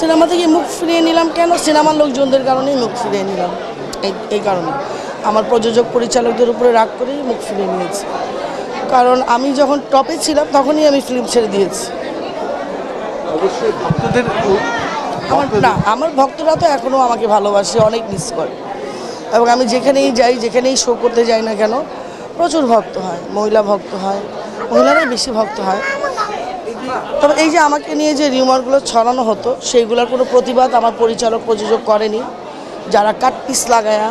Cinema থেকে মুখ ফিরিয়ে নিলাম কেন? সিনেমার লোকজনদের কারণেই মুখ ফিরিয়ে নিলাম। এই এই কারণে। আমার প্রযোজক পরিচালকদের উপরে রাগ করেই মুখ ফিরিয়ে নিয়েছি। কারণ আমি যখন টপে ছিলাম তখনই আমি ফিল্ম ছেড়ে দিয়েছি। আমার না আমার ভক্তরা তো এখনও আমাকে ভালোবাসে অনেক মিস করে। এবং আমি যেখানেই যাই যেখানেই শো করতে যাই না কেন প্রচুর ভক্ত হয় মহিলা ভক্ত হয় মহিলারাই বেশি ভক্ত হয়। তবে এই যে আমাকে নিয়ে যে রিউমারগুলো ছড়ানো হতো, সেইগুলোর কোনো প্রতিবাদ আমার পরিচালক প্রযোজক করেনি। যারা কাট পিস লাগায়া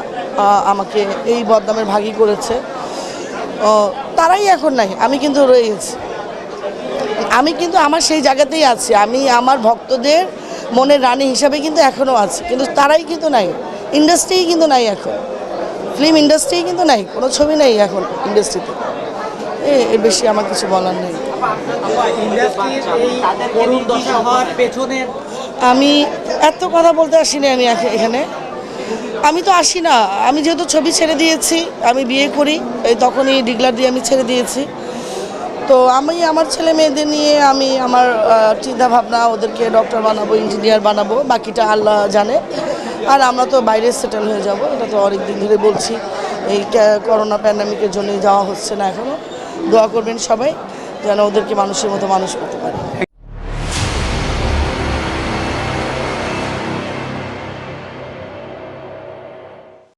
আমাকে এই বদনামের ভাগী করেছে তারাই এখন নাই, আমি কিন্তু রয়ে গেছি। আমি কিন্তু আমার সেই জায়গাতেই আছি, আমি আমার ভক্তদের মনের রানী হিসাবে কিন্তু এখনও আছি, কিন্তু তারাই কিন্তু নাই, ইন্ডাস্ট্রিই কিন্তু নাই এখন। ফিল্ম ইন্ডাস্ট্রি কিন্তু নাই, কোনো ছবি নেই এখন ইন্ডাস্ট্রিতে। এর বেশি আমার কিছু বলার নেই। আমি এত কথা বলতে আসিনি আমি এখ- এখানে। আমি তো আসি না। আমি যেহেতু ছবি ছেড়ে দিয়েছি, আমি বিয়ে করি, এই তখনই ডিগলার দিয়ে আমি ছেড়ে দিয়েছি। তো আমি আমার ছেলে মেয়েদের নিয়ে আমি আমার চিন্তা ভাবনা ওদেরকে ডক্টর বানাবো ইঞ্জিনিয়ার বানাবো, বাকিটা আল্লাহ জানে। আর আমরা তো বাইরে সেটেল হয়ে যাব, এটা তো অনেক দিন ধরে বলছি। এই করোনা প্যান্ডামিকের জন্যই যাওয়া হচ্ছে না এখনও দোয়া করবেন সবাই। যেন ওদেরকে মানুষের মতো মানুষ করতে পারে।